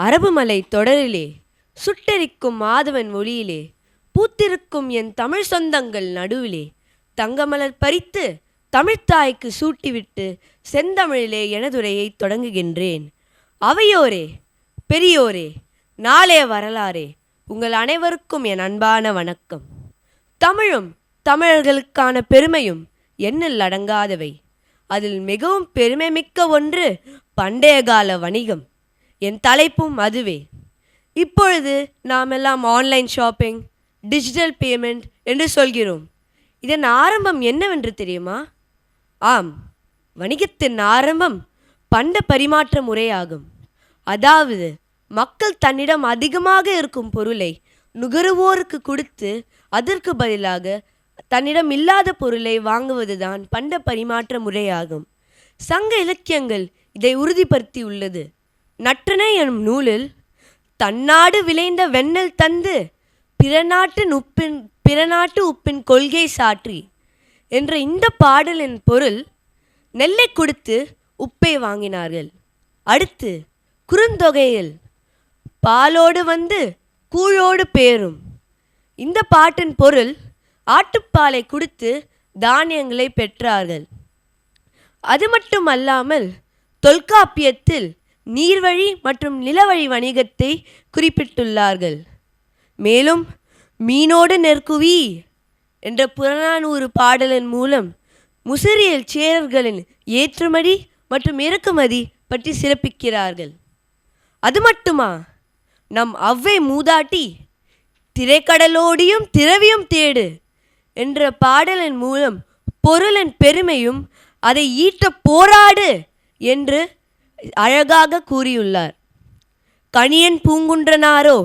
அரபுமலை தொடரிலே சுட்டெரிக்கும் மாதவன் ஒளியிலே பூத்திருக்கும் என் தமிழ் சொந்தங்கள் நடுவிலே தங்கமலர் பறித்து தமிழ்த்தாய்க்கு சூட்டிவிட்டு செந்தமிழிலே எனதுரையை தொடங்குகின்றேன். அவையோரே பெரியோரே நாளே வரலாறே உங்கள் அனைவருக்கும் என் அன்பான வணக்கம். தமிழும் தமிழர்களுக்கான பெருமையும் எண்ணில் அடங்காதவை. அதில் மிகவும் பெருமைமிக்க ஒன்று பண்டைய கால வணிகம். என் தலைப்பும் அதுவே. இப்பொழுது நாம் எல்லாம் ஆன்லைன் ஷாப்பிங் டிஜிட்டல் பேமெண்ட் என்று சொல்கிறோம். இதன் ஆரம்பம் என்னவென்று தெரியுமா? ஆம் வணிகத்தின் ஆரம்பம் பண்ட பரிமாற்ற முறையாகும். அதாவது மக்கள் தன்னிடம் அதிகமாக இருக்கும் பொருளை நுகருவோருக்கு கொடுத்து அதற்கு பதிலாக தன்னிடம் இல்லாத பொருளை வாங்குவதுதான் பண்ட பரிமாற்ற முறையாகும். சங்க இலக்கியங்கள் இதை உறுதிப்படுத்தி நற்றனை எனும் நூலில் தன்னாடு விளைந்த வெண்ணெல் தந்து பிறநாட்டு உப்பின் பிறநாட்டு உப்பின் கொள்கை சாற்றி என்ற இந்த பாடலின் பொருள் நெல்லை கொடுத்து உப்பை வாங்கினார்கள். அடுத்து குறுந்தொகையில் பாலோடு வந்து கூழோடு பேரும் இந்த பாட்டின் பொருள் ஆட்டுப்பாலை கொடுத்து தானியங்களை பெற்றார்கள். அது மட்டுமல்லாமல் தொல்காப்பியத்தில் நீர்வழி மற்றும் நிலவழி வணிகத்தை குறிப்பிட்டுள்ளார்கள். மேலும் மீனோடு நெற்குவி என்ற புறநானூறு பாடலின் மூலம் முசிறியல் சேரர்களின் ஏற்றுமதி மற்றும் இறக்குமதி பற்றி சிறப்பிக்கிறார்கள். அது மட்டுமா? நம் அவ்வை மூதாட்டி திரைக்கடலோடியும் திரவியும் தேடு என்ற பாடலின் மூலம் பொருளின் பெருமையும் அதை ஈட்ட போராடு என்று அழகாக கூறியுள்ளார். கணியன் பூங்குன்றனாரோ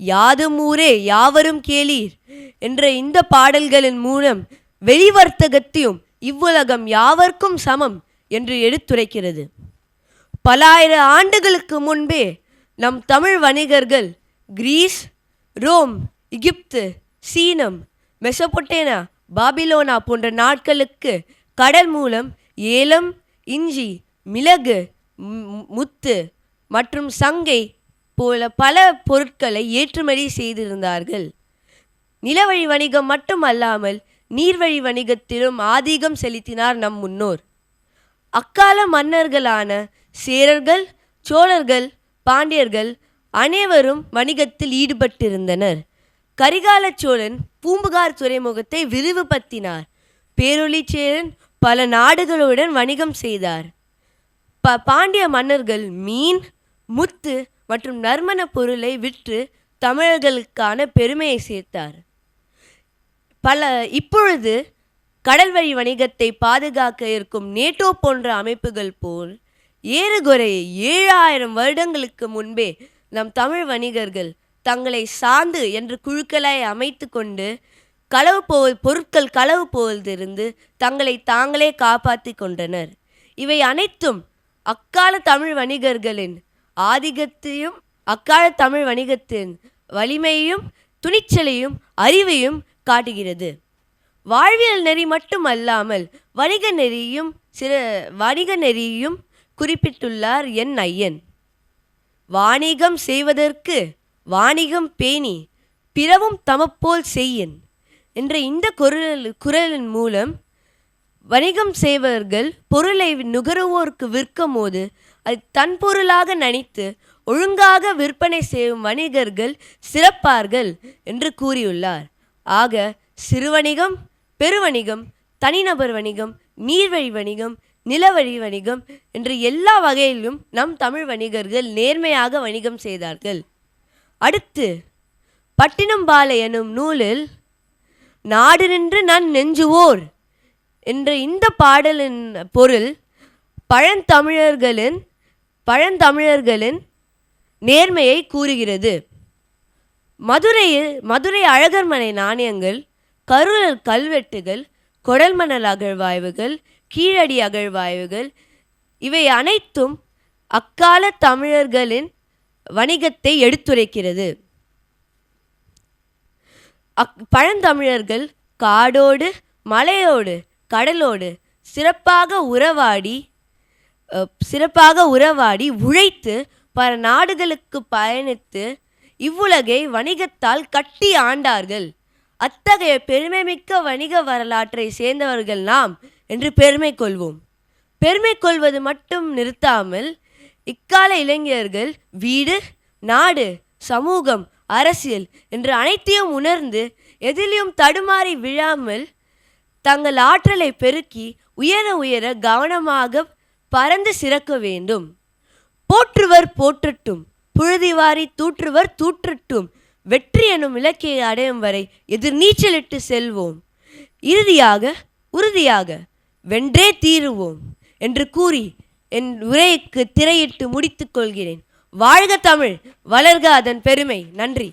யாதும் ஊரே யாவரும் கேளீர் என்ற இந்த பாடல்களின் மூலம் வெளிவர்த்தகத்தையும் இவ்வுலகம் யாவர்க்கும் சமம் என்று எடுத்துரைக்கிறது. பலாயிர ஆண்டுகளுக்கு முன்பே நம் தமிழ் வணிகர்கள் கிரீஸ் ரோம் எகிப்து சீனம் மெசபொட்டேனா பாபிலோனா போன்ற நாட்களுக்கு கடல் மூலம் ஏலம் இஞ்சி மிளகு முத்து மற்றும் சங்கை போல பல பொருட்களை ஏற்றுமதி செய்திருந்தார்கள். நிலவழி வணிகம் மட்டுமல்லாமல் நீர்வழி வணிகத்திலும் ஆதிக்கம் செலுத்தினார் நம் முன்னோர். அக்கால மன்னர்களான சேரர்கள் சோழர்கள் பாண்டியர்கள் அனைவரும் வணிகத்தில் ஈடுபட்டிருந்தனர். கரிகால சோழன் பூம்புகார் துறைமுகத்தை விரிவுபடுத்தினார். பேரொளிச்சேரன் பல நாடுகளுடன் வணிகம் செய்தார். ப பாண்டிய மன்னர்கள் மீன் முத்து மற்றும் நறுமண பொருளை விற்று தமிழர்களுக்கான பெருமையை சேர்த்தார். பல இப்பொழுது கடல்வழி வணிகத்தை பாதுகாக்க இருக்கும் நேட்டோ போன்ற அமைப்புகள் போல் ஏறுகுறைய ஏழாயிரம் வருடங்களுக்கு முன்பே நம் தமிழ் வணிகர்கள் தங்களை சார்ந்து என்ற குழுக்களை அமைத்து கொண்டு களவு போ பொருட்கள் களவு போவதிலிருந்து தங்களை தாங்களே காப்பாற்றி கொண்டனர். இவை அனைத்தும் அக்கால தமிழ் வணிகர்களின் ஆதிக்கத்தையும் அக்கால தமிழ் வணிகத்தின் வலிமையையும் துணிச்சலையும் அறிவையும் காட்டுகிறது. வாழ்வியல் நெறி மட்டுமல்லாமல் வணிக நெறியும் சில வணிக நெறியும் குறிப்பிட்டுள்ளார் என் ஐயன். வாணிகம் செய்வதற்கு வாணிகம் பேணி பிறவும் தமப்போல் செய்யின் என்ற இந்த குரல் குரலின் மூலம் வணிகம் செய்பவர்கள் பொருளை நுகருவோருக்கு விற்கும் போது அது தன் பொருளாக நினைத்து ஒழுங்காக விற்பனை செய்யும் வணிகர்கள் சிறப்பார்கள் என்று கூறியுள்ளார். ஆக சிறுவணிகம் பெருவணிகம் தனிநபர் வணிகம் நீர்வழி வணிகம் நிலவழி வணிகம் என்று எல்லா வகையிலும் நம் தமிழ் வணிகர்கள் நேர்மையாக வணிகம் செய்தார்கள். அடுத்து பட்டினம்பாலை எனும் நூலில் நாடு நின்று நான் நெஞ்சுவோர் என்ற இந்த பாடலின் பொருள் பழந்தமிழர்களின் பழந்தமிழர்களின் நேர்மையை கூறுகிறது. மதுரையில் மதுரை அழகர்மனை நாணயங்கள் கருளல் கல்வெட்டுகள் கொடல்மணல் அகழ்வாய்வுகள் கீழடி அகழ்வாய்வுகள் இவை அனைத்தும் அக்கால தமிழர்களின் வணிகத்தை எடுத்துரைக்கிறது. அக் பழந்தமிழர்கள் காடோடு மலையோடு கடலோடு சிறப்பாக உறவாடி சிறப்பாக உறவாடி உழைத்து பல நாடுகளுக்கு பயணித்து இவ்வுலகை வணிகத்தால் கட்டி ஆண்டார்கள். அத்தகைய பெருமைமிக்க வணிக வரலாற்றை சேர்ந்தவர்கள் நாம் என்று பெருமை கொள்வோம். பெருமை கொள்வது மட்டும் நிறுத்தாமல் இக்கால இளைஞர்கள் வீடு நாடு சமூகம் அரசியல் என்று அனைத்தையும் உணர்ந்து எதிலும் தடுமாறி விழாமல் தங்கள் ஆற்றலை பெருக்கி உயர உயர கவனமாக பறந்து சிறக்க வேண்டும். போற்றுவர் போற்றட்டும் புழுதிவாரி தூற்றுவர் தூற்றட்டும் வெற்றி எனும் இலக்கையை அடையும் வரை எதிர் நீச்சலிட்டு செல்வோம். இறுதியாக உறுதியாக வென்றே தீருவோம் என்று கூறி என் உரைக்கு திரையிட்டு முடித்துக் கொள்கிறேன். வாழ்க தமிழ் வளர்க அதன் பெருமை. நன்றி.